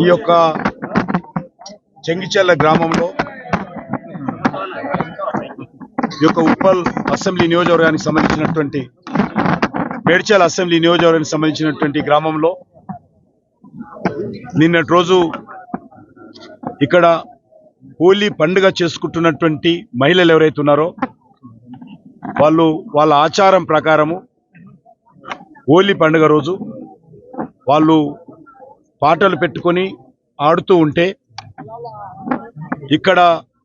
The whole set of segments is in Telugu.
ఈ యొక్క చెంగిచెల్ల గ్రామంలో ఈ యొక్క ఉప్పల్ అసెంబ్లీ నియోజకవర్గానికి సంబంధించినటువంటి మేడ్చల్ అసెంబ్లీ నియోజకవర్గానికి సంబంధించినటువంటి గ్రామంలో నిన్నటి రోజు ఇక్కడ హోలీ పండుగ చేసుకుంటున్నటువంటి మహిళలు ఎవరైతే ఉన్నారో వాళ్ళు వాళ్ళ ఆచారం ప్రకారము హోలీ పండుగ రోజు వాళ్ళు పాటలు పెట్టుకొని ఆడుతూ ఉంటే ఇక్కడ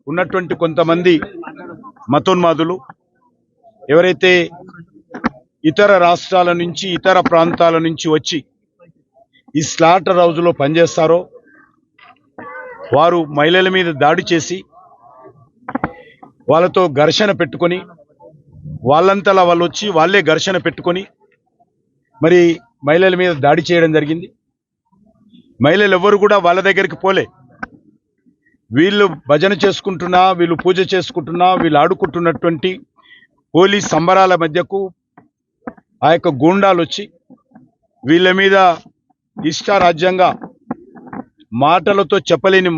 ఉన్నటువంటి కొంతమంది మతోన్మాదులు ఎవరైతే ఇతర రాష్ట్రాల నుంచి ఇతర ప్రాంతాల నుంచి వచ్చి ఈ స్లాటర్ హౌజ్లో పనిచేస్తారో వారు మహిళల మీద దాడి చేసి వాళ్ళతో ఘర్షణ పెట్టుకొని వాళ్ళంతలా వాళ్ళు వచ్చి వాళ్ళే ఘర్షణ పెట్టుకొని మరి మహిళల మీద దాడి చేయడం జరిగింది. మహిళలు ఎవ్వరు కూడా వాళ్ళ దగ్గరికి పోలే. వీళ్ళు భజన చేసుకుంటున్నా వీళ్ళు పూజ చేసుకుంటున్నా వీళ్ళు ఆడుకుంటున్నటువంటి హోలీ సంబరాల మధ్యకు ఆ యొక్క గూండాలు వచ్చి వీళ్ళ మీద ఇష్టారాజ్యంగా మాటలతో చెప్పలేని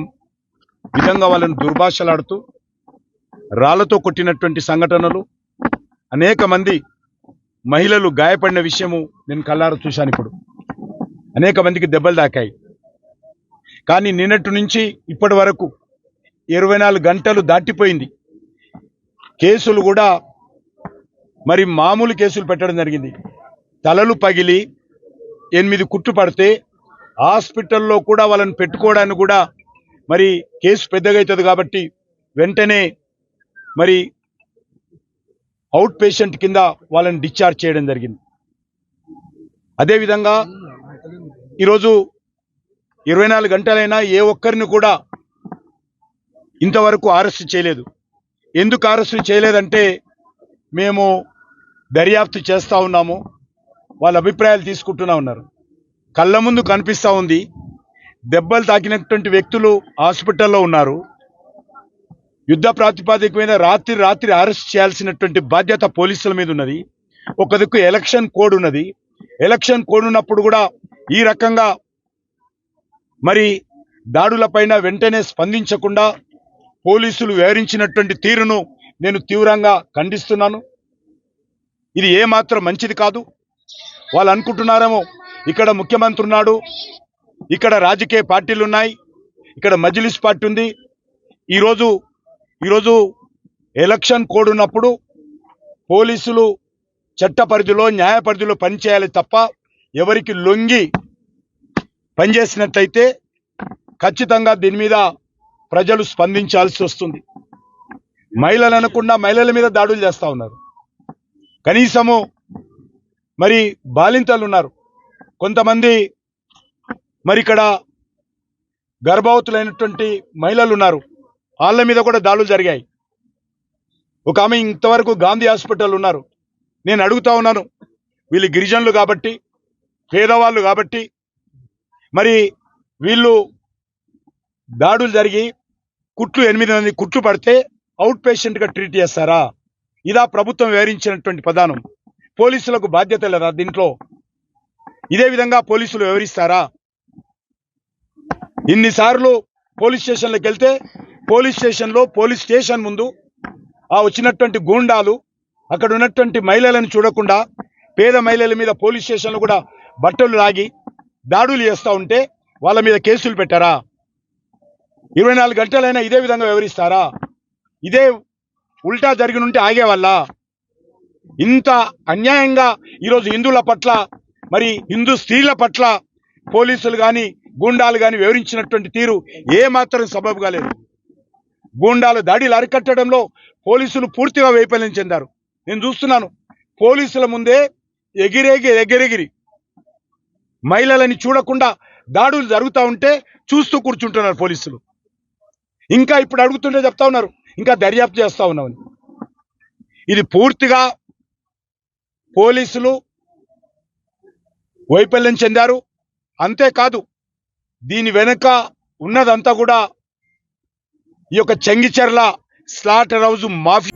విధంగా వాళ్ళని దుర్భాషలాడుతూ రాళ్ళతో కొట్టినటువంటి సంఘటనలు అనేక మంది మహిళలు గాయపడిన విషయము నేను కల్లారు చూశాను ఇప్పుడు. అనేక మందికి దెబ్బలు తాకాయి. కానీ నిన్నటి నుంచి ఇప్పటి వరకు ఇరవై నాలుగు గంటలు దాటిపోయింది. కేసులు కూడా మరి మామూలు కేసులు పెట్టడం జరిగింది. తలలు పగిలి ఎనిమిది కుట్టు పడితే హాస్పిటల్లో కూడా వాళ్ళని పెట్టుకోవడానికి కూడా మరి కేసు పెద్దగా అవుతుంది కాబట్టి వెంటనే మరి అవుట్ పేషెంట్ కింద వాళ్ళని డిశ్చార్జ్ చేయడం జరిగింది. అదేవిధంగా ఈరోజు ఇరవై నాలుగు గంటలైనా ఏ ఒక్కరిని కూడా ఇంతవరకు అరెస్ట్ చేయలేదు. ఎందుకు అరెస్ట్ చేయలేదంటే మేము దర్యాప్తు చేస్తూ ఉన్నాము. వాళ్ళ అభిప్రాయాలు తీసుకుంటూనే ఉన్నారు. కళ్ళ ముందు కనిపిస్తూ ఉంది. దెబ్బలు తాకినటువంటి వ్యక్తులు హాస్పిటల్లో ఉన్నారు. యుద్ధ ప్రాతిపాదిక మీద రాత్రి రాత్రి అరెస్ట్ చేయాల్సినటువంటి బాధ్యత పోలీసుల మీద ఉన్నది. ఒక దిక్కు ఎలక్షన్ కోడ్ ఉన్నది. ఎలక్షన్ కోడ్ ఉన్నప్పుడు కూడా ఈ రకంగా మరి దాడులపైన వెంటనే స్పందించకుండా పోలీసులు వివరించినటువంటి తీరును నేను తీవ్రంగా ఖండిస్తున్నాను. ఇది ఏమాత్రం మంచిది కాదు. వాళ్ళు అనుకుంటున్నారేమో ఇక్కడ ముఖ్యమంత్రి ఉన్నాడు ఇక్కడ రాజకీయ పార్టీలు ఉన్నాయి ఇక్కడ మజిలిస్ పార్టీ ఉంది. ఈరోజు ఈరోజు ఎలక్షన్ కోడ్ ఉన్నప్పుడు పోలీసులు చట్ట పరిధిలో న్యాయ పరిధిలో పనిచేయాలి తప్ప ఎవరికి లొంగి పనిచేసినట్టయితే ఖచ్చితంగా దీని మీద ప్రజలు స్పందించాల్సి వస్తుంది. మహిళలు అనకుండా మహిళల మీద దాడులు చేస్తూ ఉన్నారు. కనీసము మరి బాలింతలు ఉన్నారు. కొంతమంది మరి ఇక్కడ గర్భవతులైనటువంటి మహిళలు ఉన్నారు. వాళ్ళ మీద కూడా దాడులు జరిగాయి. ఒక ఆమె ఇంతవరకు గాంధీ హాస్పిటల్ ఉన్నారు. నేను అడుగుతా ఉన్నాను వీళ్ళు గిరిజనులు కాబట్టి పేదవాళ్ళు కాబట్టి మరి వీళ్ళు దాడులు జరిగి కుట్లు ఎనిమిది మంది కుట్లు పడితే అవుట్ పేషెంట్గా ట్రీట్ చేస్తారా? ఇదా ప్రభుత్వం వివరించినటువంటి ప్రధానం. పోలీసులకు బాధ్యత లేదా దీంట్లో? ఇదే విధంగా పోలీసులు వివరిస్తారా? ఇన్నిసార్లు పోలీస్ స్టేషన్లకు వెళ్తే పోలీస్ స్టేషన్లో పోలీస్ స్టేషన్ ముందు ఆ వచ్చినటువంటి గూండాలు అక్కడ ఉన్నటువంటి మహిళలను చూడకుండా పేద మహిళల మీద పోలీస్ స్టేషన్లో కూడా బట్టలు లాగి దాడులు చేస్తూ ఉంటే వాళ్ళ మీద కేసులు పెట్టారా? ఇరవై నాలుగు గంటలైనా ఇదే విధంగా వివరిస్తారా ఇదే ఉల్టా జరిగినుంటే ఉంటే ఆగేవాళ్ళ? ఇంత అన్యాయంగా ఈరోజు హిందువుల పట్ల మరి హిందూ స్త్రీల పట్ల పోలీసులు కానీ గూండాలు కానీ వివరించినటువంటి తీరు ఏమాత్రం సబబు కాలేదు. గూండాలు దాడిలు అరికట్టడంలో పోలీసులు పూర్తిగా వైఫల్యం చెందారు. నేను చూస్తున్నాను పోలీసుల ముందే ఎగిరేగి ఎగిరెగిరి. మహిళలని చూడకుండా దాడులు జరుగుతూ ఉంటే చూస్తూ కూర్చుంటున్నారు పోలీసులు. ఇంకా ఇప్పుడు అడుగుతుంటే చెప్తా ఉన్నారు ఇంకా దర్యాప్తు చేస్తూ ఉన్నామని. ఇది పూర్తిగా పోలీసులు వైఫల్యం చెందారు. అంతేకాదు దీని వెనుక ఉన్నదంతా కూడా ఈ యొక్క చెంగిచెర్ల స్లాటర్ హౌస్ మాఫీ